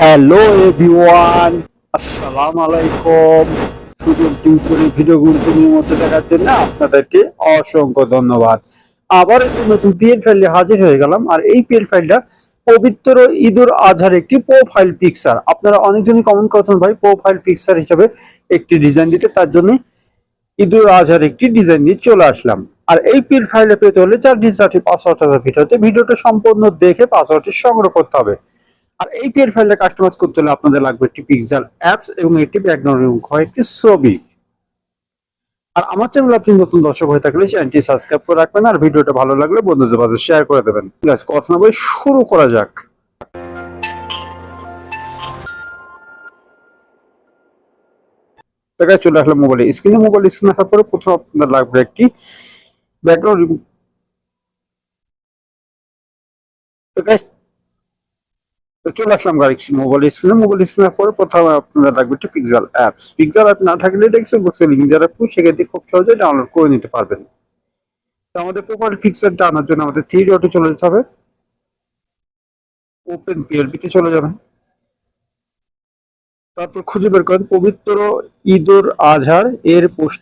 Hello everyone আসসালামু আলাইকুম সুযোগ টিউটোরিয়াল ভিডিওগুলো নিয়মিত দেখার জন্য আপনাদেরকে অসংখ্য ধন্যবাদ। আবার একটি নতুন পিএল ফাইলে হাজির হয়ে গেলাম। আর এই পিএল ফাইলটা পবিত্র ঈদুল আজহার একটি প্রোফাইল পিকচার আপনারা অনেকজনই কমেন্ট করেছেন, ভাই প্রোফাইল পিকচার হিসাবে একটি ডিজাইন দিতে। তার জন্য ঈদুল আজহার একটি ডিজাইন নিয়ে চলে আসলাম। আর এই পিল ফাইলে পেতে হলে চারটি চারটি পাসওয়ার্ড ভিডিওতে। ভিডিওটা সম্পূর্ণ দেখে পাসওয়ার্ডটি সংগ্রহ করতে হবে। আর এই পিএল ফাইলটা কাস্টমাইজ করতে হলে আপনাদের লাগবে একটি পিক্সেল অ্যাপস এবং একটি ব্যাকগ্রাউন্ড এবং কয়েকটি ছবি। আর আমার চ্যানেল আপনি নতুন দর্শক হয়ে থাকলে চ্যানেলটি সাবস্ক্রাইব করে রাখবেন আর ভিডিওটা ভালো লাগলে বন্ধুদের মাঝে শেয়ার করে দেবেন। কথা না বলে শুরু করা যাক। দেখায় চলে আসলাম মোবাইলে স্ক্রিনে মোবাইল স্ক্রিন আসার পরে প্রথম আপনাদের লাগবে একটি ব্যাকগ্রাউন্ড তো চলে আসলাম গাড়ি মোবাইল স্ক্রিনে মোবাইল স্ক্রিনের পরে প্রথমে আপনাদের লাগবে একটি পিক্সেল অ্যাপস পিক্সেল অ্যাপ না থাকলে ডেক্সেল বক্সে লিঙ্ক যারা রাখব থেকে খুব সহজে ডাউনলোড করে নিতে পারবেন। তো আমাদের প্রোফাইল পিক্সেলটা আনার জন্য আমাদের থ্রি ডটে চলে যেতে হবে। ওপেন পিএলপি তে চলে যাবেন। তারপর খুঁজে বের করেন পবিত্র ঈদুর আজহার। এর পোস্ট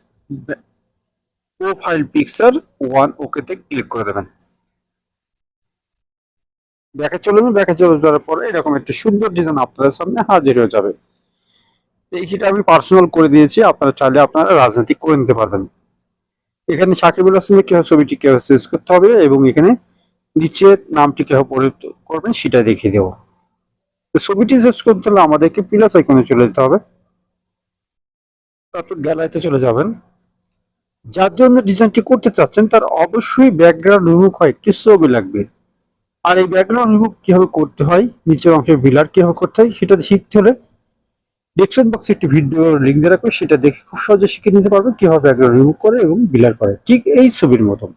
প্রোফাইল পিকচার ওয়ান ওকেতে ক্লিক করে দেবেন। ব্যাকে চলে যাবেন ব্যাকে চলে যাওয়ার পরে এরকম একটি সুন্দর ডিজাইন আপনাদের সামনে হাজির হয়ে যাবে। এইটা আমি পার্সোনাল করে দিয়েছি, আপনারা চাইলে আপনারা রাজনীতি করে নিতে পারবেন। এখানে সাকিবুল হাসানের কীভাবে ছবিটি কীভাবে চেঞ্জ করতে হবে এবং এখানে নিচে নামটি কীভাবে পরিবর্তন করবেন, সেটা দেখিয়ে দেবো। ছবিটি চেঞ্জ করতে হলে আমাদেরকে প্লাস আইকনে চলে যেতে হবে। তারপর গ্যালারিতে চলে যাবেন। যার জন্য ডিজাইনটি করতে চাচ্ছেন, তার অবশ্যই ব্যাকগ্রাউন্ড রিমুভ হয়, একটি ছবি লাগবে। আর এই ব্যাকগ্রাউন্ড রিমুভ কীভাবে করতে হয়, নিচের অংশে বিলার কীভাবে করতে হয়, সেটা শিখতে হলে ডিসক্রিপশন বক্সে একটি ভিডিও লিঙ্ক দিয়ে রাখবে সেটা দেখে খুব সহজে শিখে নিতে পারবে কীভাবে ব্যাকগ্রাউন্ড রিমুভ করে এবং বিলার করে। ঠিক এই ছবির মতন।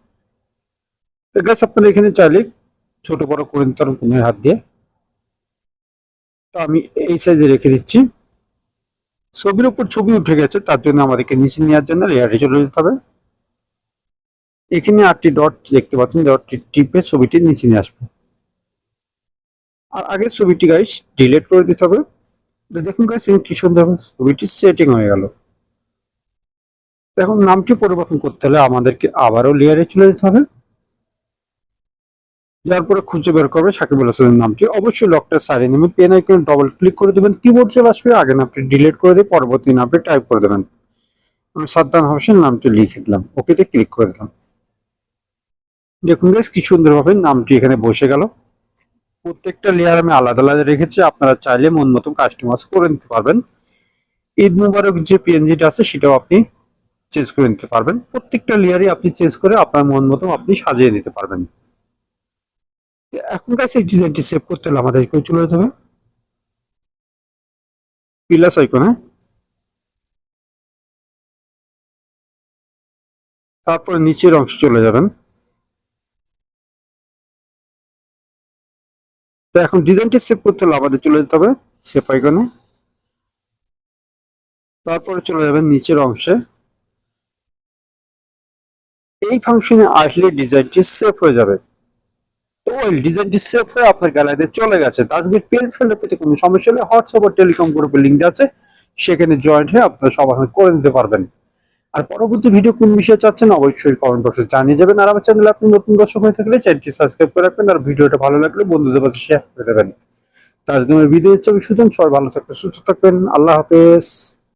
গাছ আপনারা এখানে চাইলে ছোট বড় করে নিতে পারেন কোনো হাত দিয়ে। তো আমি এই সাইজে রেখে দিচ্ছি। ছবির উপর ছবি উঠে গেছে, তার জন্য আমাদেরকে নিচে নেওয়ার জন্য লেয়ারে চলে যেতে হবে। এখানে আটটি ডট দেখতে পাচ্ছেন ডটটি টিপে ছবিটি নিচে নিয়ে আসব। আর আগের ছবিটি গাইস ডিলিট করে দিতে হবে। দেখুন গাইস কি সুন্দর ছবিটি সেটিং হয়ে গেল। এখন নামটি পরিবর্তন করতে হলে আমাদেরকে আবারও লেয়ারে চলে যেতে হবে। যার পরে খুঁজে বের করবে সাকিবুল হাসানের নামটি। অবশ্যই লকটা সারিয়ে নেবেন পেন আইকনে ডবল ক্লিক করে দেবেন কিবোর্ড চলে আসবে, আগে নামটি ডিলিট করে দিয়ে পরবর্তী নামটি টাইপ করে দেবেন। আমি সাদ্দাম হোসেন নামটি লিখে দিলাম ওকেতে ক্লিক করে দিলাম। দেখুন গাইস কি সুন্দরভাবে নামটি এখানে বসে গেল। প্রত্যেকটা লেয়ার আমি আলাদা আলাদা রেখেছি, আপনারা চাইলে মন মতন কাস্টমাইজ করে নিতে পারবেন। ঈদ মুবারক যে পিএনজিটা আছে, সেটাও আপনি চেঞ্জ করে নিতে পারবেন। প্রত্যেকটা লেয়ারই আপনি চেঞ্জ করে আপনার মন মতো আপনি সাজিয়ে নিতে পারবেন। এখন কাছে এই ডিজাইনটি সেভ করতে হলে আমাদের কেউ চলে যেতে হবে। প্লাস আইকনে তারপরে নিচের অংশে চলে যাবেন। তো এখন ডিজাইনটি সেভ করতে হলে আমাদের চলে যেতে হবে সেভ আইকনে তারপরে চলে যাবেন নিচের অংশে। এই ফাংশনে আসলে ডিজাইনটি সেভ হয়ে যাবে। তো ওই ডিজাইনটি সেভ হয়ে আপনার গ্যালারিতে চলে গেছে। আজকের পেন ফেলের প্রতি কোনো সমস্যা হলে হোয়াটসঅ্যাপ টেলিকম গ্রুপের লিঙ্ক আছে। সেখানে জয়েন্ট হয়ে আপনারা সমাধান করে নিতে পারবেন। আর পরবর্তী ভিডিও কোন বিষয়ে চাচ্ছেন অবশ্যই কমেন্ট বক্সে জানিয়ে যাবেন। আর আমার চ্যানেলে আপনি নতুন দর্শক হয়ে থাকলে চ্যানেলটি সাবস্ক্রাইব করে রাখবেন আর ভিডিওটা ভালো লাগলে বন্ধুদের কাছে শেয়ার করে দেবেন। তো আজকে আমার ভিডিও হচ্ছে সুতরাং সবাই ভালো থাকবেন, সুস্থ থাকবেন। আল্লাহ হাফেজ।